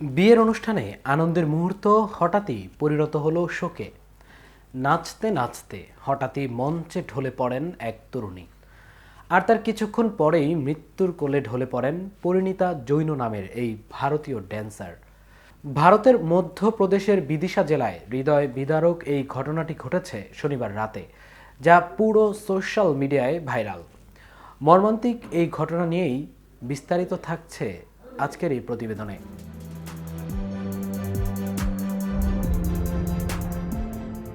বিয়ের অনুষ্ঠানে আনন্দের মুহূর্ত হঠাৎই পরিণত হলো শোকে। নাচতে নাচতে হঠাৎই মঞ্চে ঢলে পড়েন এক তরুণী। আর তার কিছুক্ষণ পরেই মৃত্যুর কোলে ঢলে পড়েন পরিণীতা জৈন নামের এই ভারতীয় ড্যান্সার ভারতের মধ্যপ্রদেশের বিদিশা জেলায় হৃদয় বিদারক এই ঘটনাটি ঘটেছে শনিবার রাতে, যা পুরো সোশ্যাল মিডিয়ায় ভাইরাল। মর্মান্তিক এই ঘটনা নিয়েই বিস্তারিত থাকছে আজকের এই প্রতিবেদনে।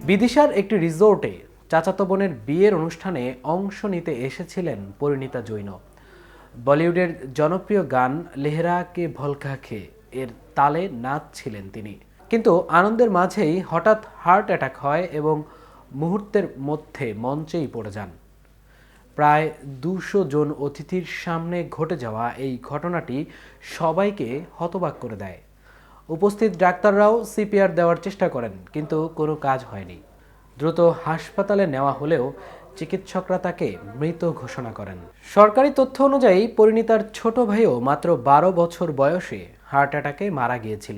বিদিশার একটি রিসোর্টে চাচাতো বোনের বিয়ের অনুষ্ঠানে অংশ নিতে এসেছিলেন পরিণীতা জৈন। বলিউডের জনপ্রিয় গান লেহরা কে ভলকা খে এর তালে নাচছিলেন তিনি। কিন্তু আনন্দের মাঝেই হঠাৎ হার্ট অ্যাটাক হয় এবং মুহূর্তের মধ্যে মঞ্চেই পড়ে যান। প্রায় দুশো জন অতিথির সামনে ঘটে যাওয়া এই ঘটনাটি সবাইকে হতবাক করে দেয়। উপস্থিত ডাক্তাররাও সিপিআর দেওয়ার চেষ্টা করেন, কিন্তু কোনো কাজ হয়নি। দ্রুত হাসপাতালে নেওয়া হলেও চিকিৎসকরা তাকে মৃত ঘোষণা করেন। সরকারি তথ্য অনুযায়ী পরিণীতার ছোট ভাইও মাত্র বারো বছর বয়সে হার্ট অ্যাটাকে মারা গিয়েছিল।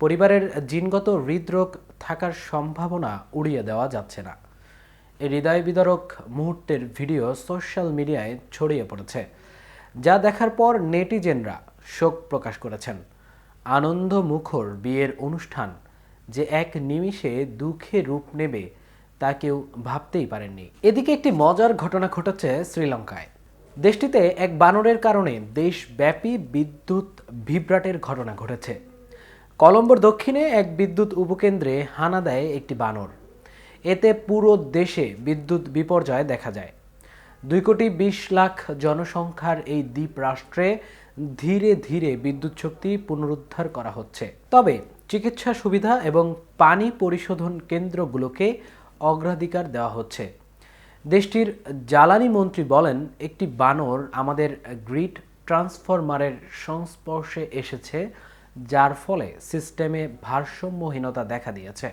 পরিবারের জিনগত হৃদরোগ থাকার সম্ভাবনা উড়িয়ে দেওয়া যাচ্ছে না। এই হৃদয় বিদারক মুহূর্তের ভিডিও সোশ্যাল মিডিয়ায় ছড়িয়ে পড়েছে, যা দেখার পর নেটিজেনরা শোক প্রকাশ করেছেন। আনন্দ মুখর বিয়ের অনুষ্ঠান যে এক নিমিষে দুঃখে রূপ নেবে তা কেউ ভাবতেই পারেননি। এদিকে একটি মজার ঘটনা ঘটেছে শ্রীলঙ্কায়। দেশটিতে এক বানরের কারণে দেশব্যাপী বিদ্যুৎ বিভ্রাটের ঘটনা ঘটেছে। কলম্বোর দক্ষিণে এক বিদ্যুৎ উপকেন্দ্রে হানা দেয় একটি বানর। এতে পুরো দেশে বিদ্যুৎ বিপর্যয় দেখা যায়। দুই কোটি বিশ লাখ জনসংখ্যার এই দ্বীপ রাষ্ট্রে ধীরে ধীরে বিদ্যুৎ শক্তি পুনরুদ্ধার করা হচ্ছে। তবে চিকিৎসা সুবিধা এবং পানি পরিশোধন কেন্দ্রগুলোকে অগ্রাধিকার দেওয়া হচ্ছে। দেশটির জ্বালানি মন্ত্রী বলেন, একটি বানর আমাদের গ্রিড ট্রান্সফরমারের সংস্পর্শে এসেছে, যার ফলে সিস্টেমে ভারসাম্যহীনতা দেখা দিয়েছে।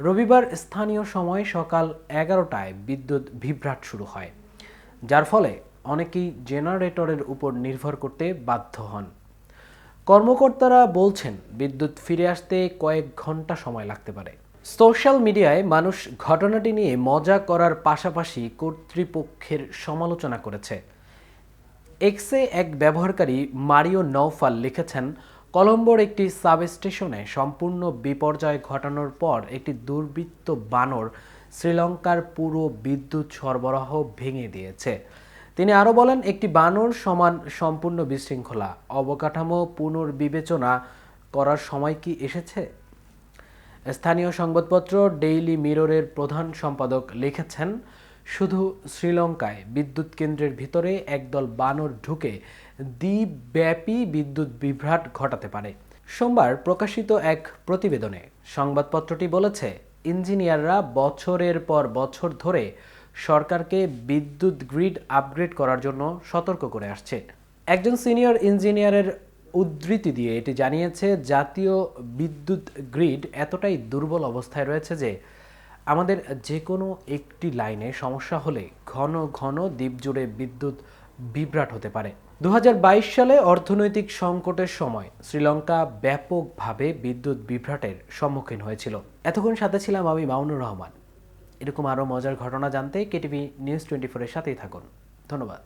রবিবার স্থানীয় সময় সকাল এগারোটায় বিদ্যুৎ বিভ্রাট শুরু হয়। যার ফলে অনেকেই জেনারেটরের উপর নির্ভর করতে বাধ্য হন। কর্মকর্তারা বলছেন, বিদ্যুৎ ফিরে আসতে কয়েক ঘণ্টা সময় লাগতে পারে। সোশ্যাল মিডিয়ায় মানুষ ঘটনাটি নিয়ে মজা করার পাশাপাশি কর্তৃপক্ষের সমালোচনা করেছে। এক্সে এক ব্যবহারকারী মারিও নৌফাল লিখেছেন কলম্বোর একটি সাবস্টেশনে সম্পূর্ণ বিপর্যয় ঘটানোর পর একটি দুর্বৃত্ত বানর শ্রীলঙ্কার পুরো বিদ্যুৎ সরবরাহ ভেঙে দিয়েছে। তিনি আরও বলেন, একটি বানর সমান সম্পূর্ণ বিশৃঙ্খলা। অবকাঠামো পুনর্বিবেচনা করার সময় কি এসেছে? স্থানীয় সংবাদপত্র ডেইলি মিররের প্রধান সম্পাদক লিখেছেন শুধু শ্রীলঙ্কায় বিদ্যুৎ কেন্দ্রের ভিতরে একদল বানর ঢুকে দ্বীপব্যাপী বিদ্যুৎ বিভ্রাট ঘটাতে পারে। সোমবার প্রকাশিত এক প্রতিবেদনে সংবাদপত্রটি বলেছে, ইঞ্জিনিয়াররা বছরের পর বছর ধরে সরকারকে বিদ্যুৎ গ্রিড আপগ্রেড করার জন্য সতর্ক করে আসছে। একজন সিনিয়র ইঞ্জিনিয়ারের উদ্ধৃতি দিয়ে এটি জানিয়েছে, জাতীয় বিদ্যুৎ গ্রিড এতটাই দুর্বল অবস্থায় রয়েছে যে আমাদের যে কোনো একটি লাইনে সমস্যা হলে ঘন ঘন দ্বীপ জুড়ে বিদ্যুৎ বিভ্রাট হতে পারে। দু হাজার বাইশ সালে অর্থনৈতিক সংকটের সময় শ্রীলঙ্কা ব্যাপকভাবে বিদ্যুৎ বিভ্রাটের সম্মুখীন হয়েছিল। এতক্ষণ সাথে ছিলাম আমি মাউনুর রহমান। এরকম আরও মজার ঘটনা জানতে কেটিভি নিউজ টোয়েন্টি ফোরের সাথেই থাকুন। ধন্যবাদ।